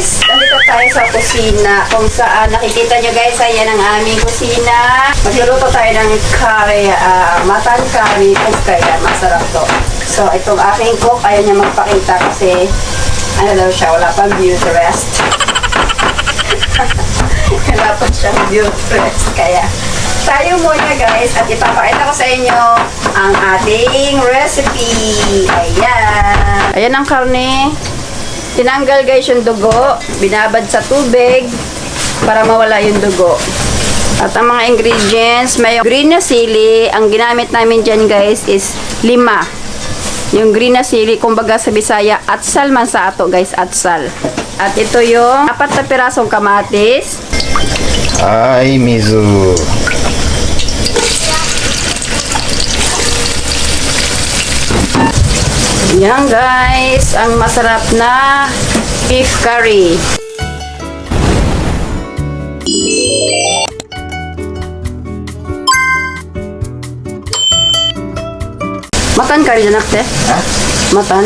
sa kusina kung saan nakikita nyo guys, ayan ang aming kusina. Magluluto tayo ng curry, ah, matan curry, kung kaya masarap to. So, itong aking cook, ayaw niya magpakita kasi ano daw siya, wala pang beauty rest. wala pa siyang beauty rest. Kaya, tayo muna guys at ipapakita ko sa inyo ang ating recipe. Ayan. Ayan ang karne. Tinanggal guys yung dugo, binabad sa tubig para mawala yung dugo. At ang mga ingredients, may green na sili. Ang ginamit namin dyan guys is lima. Yung green na sili, kumbaga sa Bisaya, atsal man sa ato guys, atsal. At ito yung apat na pirasong kamatis. はい、Yan guys, ang masarap na beef curry. Matan curry na nakte? Ha? Matan.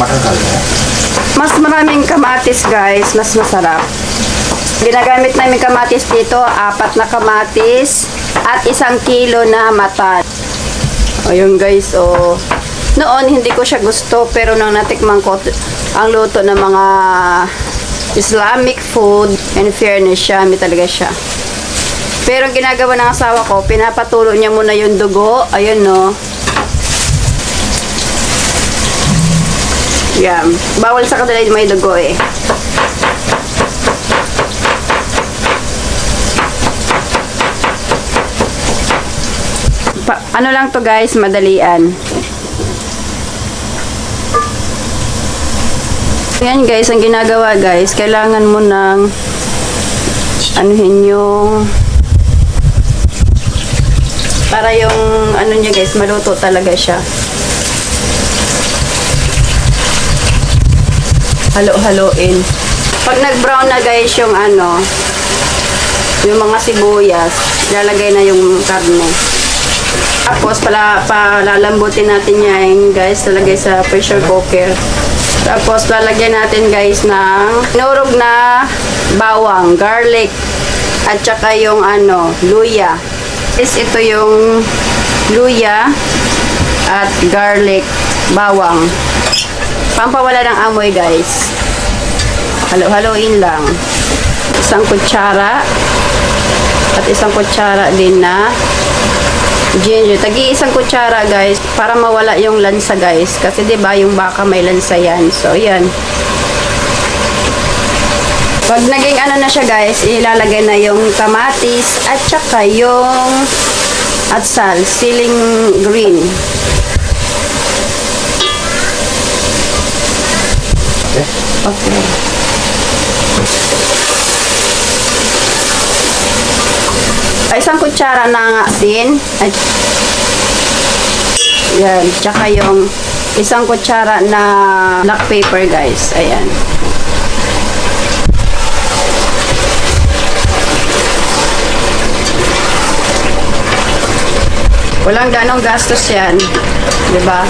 Kali ya? Mas maraming kamatis guys, mas masarap. Ginagamit namin kamatis dito, apat na kamatis at isang kilo na matan. Ayun guys, oh. Noon hindi ko siya gusto pero nang natikman ko ang luto ng mga Islamic food, in fairness siya, may talaga siya. Pero ang ginagawa ng asawa ko, pinapatulo niya muna yung dugo. Ayun no. Yan. Bawal sa kanila may dugo eh. Pa- ano lang to guys, madalian. Yan guys, ang ginagawa guys, kailangan mo ng anuhin yung para yung ano niya guys, maluto talaga siya. halo-haloin. Pag nag-brown na guys yung ano, yung mga sibuyas, lalagay na yung karne. Tapos pala, palalambutin natin yan guys, lalagay sa pressure cooker. Tapos lalagyan natin guys ng nurog na bawang, garlic, at saka yung ano, luya. Is ito yung luya at garlic, bawang. Pampawala ng amoy, guys. Halo-haloin lang. Isang kutsara. At isang kutsara din na ginger. Tagi isang kutsara, guys. Para mawala yung lansa, guys. Kasi 'di ba yung baka may lansa yan. So, yan. Pag naging ano na siya, guys, ilalagay na yung kamatis at saka yung atsal, siling green. Okay. Okay. Ay, isang kutsara ng asin. At, yan. Tsaka yung isang kutsara na black pepper, guys. Ayan. Walang ganong gastos yan. ba?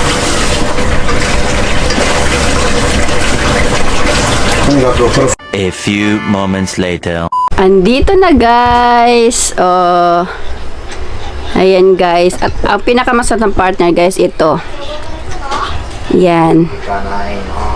A few moments later. Andito na guys. Oh. Ayan guys. At ang pinakamasarap ng partner guys ito. Yan. Kanain. Ah.